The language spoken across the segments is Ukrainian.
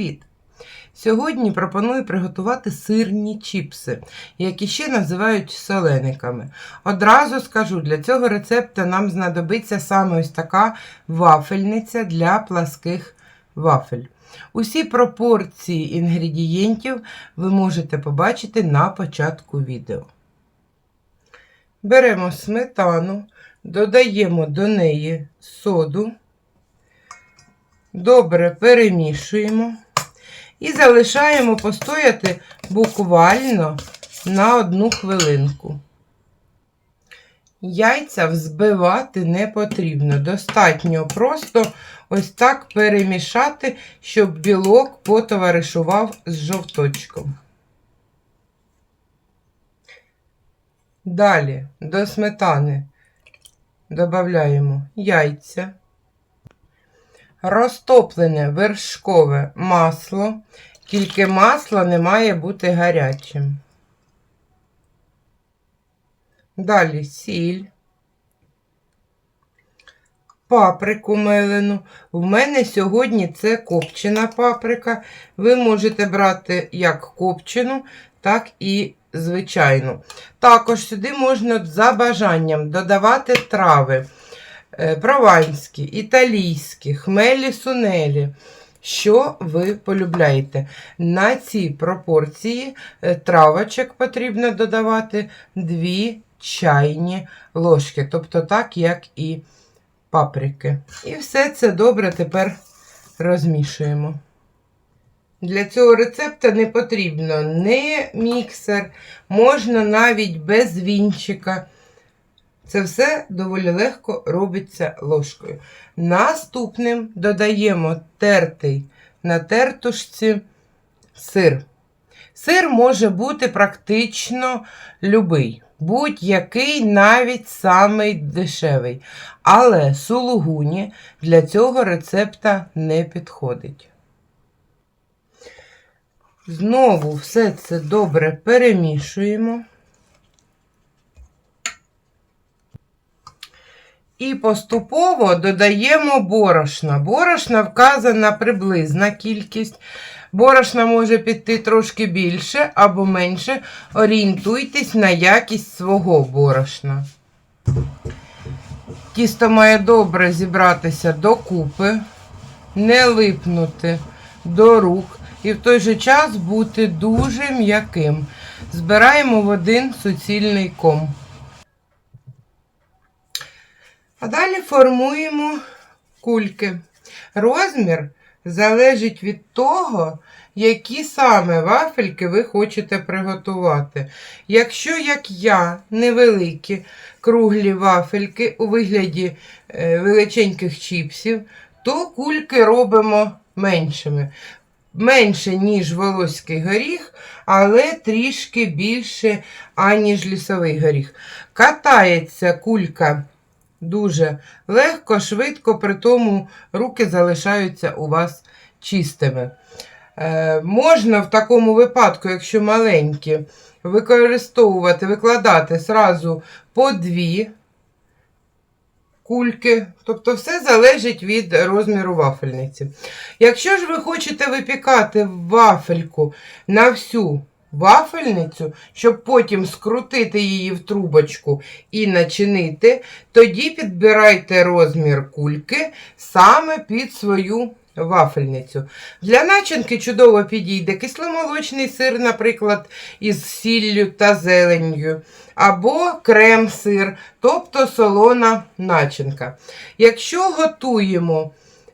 Привіт! Сьогодні пропоную приготувати сирні чіпси, які ще називають солениками. Одразу скажу, для цього рецепту нам знадобиться саме ось така вафельниця для пласких вафель. Усі пропорції інгредієнтів ви можете побачити на початку відео. Беремо сметану, додаємо до неї соду, добре перемішуємо і залишаємо постояти буквально на одну хвилинку. Яйця взбивати не потрібно. Достатньо просто ось так перемішати, щоб білок потоваришував з жовточком. Далі до сметани додаємо яйця, розтоплене вершкове масло, тільки масло не має бути гарячим. Далі сіль, паприку мелену. У мене сьогодні це копчена паприка. Ви можете брати як копчену, так і звичайну. Також сюди можна за бажанням додавати трави прованські, італійські, хмелі сунелі. Що ви полюбляєте? На ці пропорції е, травочок потрібно додавати 2 чайні ложки, тобто так, як і паприки. І все це добре тепер розмішуємо. Для цього рецепту не потрібно не міксер, можна навіть без вінчика. Це все доволі легко робиться ложкою. Наступним додаємо тертий на тертушці сир. Сир може бути практично любий, будь-який, навіть самий дешевий. Але сулугуні для цього рецепта не підходить. Знову все це добре перемішуємо. І поступово додаємо борошна. Борошна вказана приблизна кількість. Борошна може піти трошки більше або менше. Орієнтуйтесь на якість свого борошна. Тісто має добре зібратися докупи, не липнути до рук і в той же час бути дуже м'яким. Збираємо в один суцільний ком. А далі формуємо кульки. Розмір залежить від того, які саме вафельки ви хочете приготувати. Якщо, як я, невеликі круглі вафельки у вигляді е, величеньких чіпсів, то кульки робимо меншими. Менше, ніж волоський горіх, але трішки більше, аніж лісовий горіх. Катається кулька дуже легко, швидко, при тому руки залишаються у вас чистими. Е, можна в такому випадку, якщо маленькі, використовувати, викладати зразу по дві кульки. Тобто все залежить від розміру вафельниці. Якщо ж ви хочете випікати вафельку на всю вафельницю, щоб потім скрутити її в трубочку і начинити, тоді підбирайте розмір кульки саме під свою вафельницю. Для начинки чудово підійде кисломолочний сир, наприклад, із сіллю та зеленню, або крем-сир, тобто солона начинка. Якщо готуємо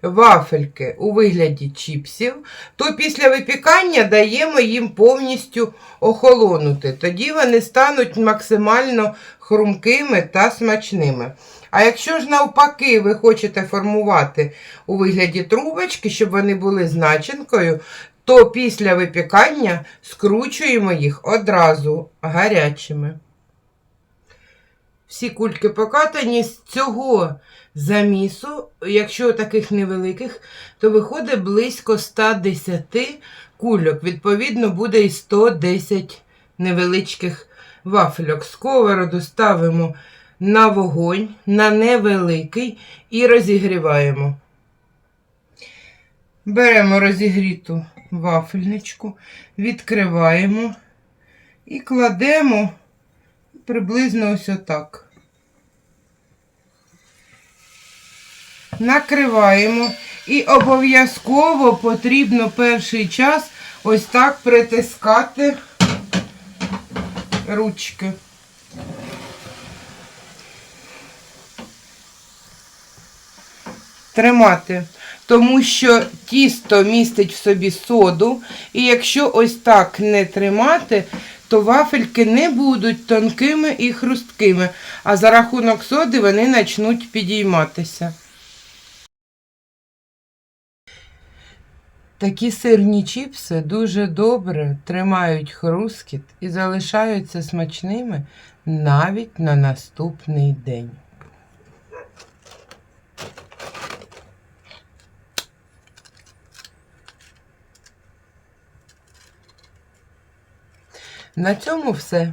вафельки у вигляді чіпсів, то після випікання даємо їм повністю охолонути. Тоді вони стануть максимально хрумкими та смачними. А якщо ж навпаки ви хочете формувати у вигляді трубочки, щоб вони були з начинкою, то після випікання скручуємо їх одразу гарячими. Всі кульки покатані з цього замісу, якщо таких невеликих, то виходить близько 110 кульок. Відповідно, буде і 110 невеличких вафельок. Сковороду ставимо на вогонь, на невеликий і розігріваємо. Беремо розігріту вафельничку, відкриваємо і кладемо приблизно ось отак. Накриваємо і обов'язково потрібно перший час ось так притискати ручки. Тримати, тому що тісто містить в собі соду, і якщо ось так не тримати, то вафельки не будуть тонкими і хрусткими, а за рахунок соди вони почнуть підійматися. Такі сирні чіпси дуже добре тримають хрускіт і залишаються смачними навіть на наступний день. На цьому все.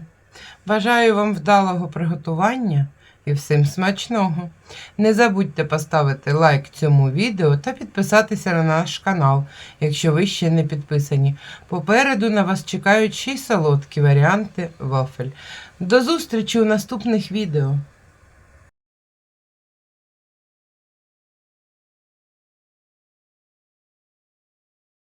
Бажаю вам вдалого приготування і всім смачного. Не забудьте поставити лайк цьому відео та підписатися на наш канал, якщо ви ще не підписані. Попереду на вас чекають ще й солодкі варіанти вафель. До зустрічі у наступних відео!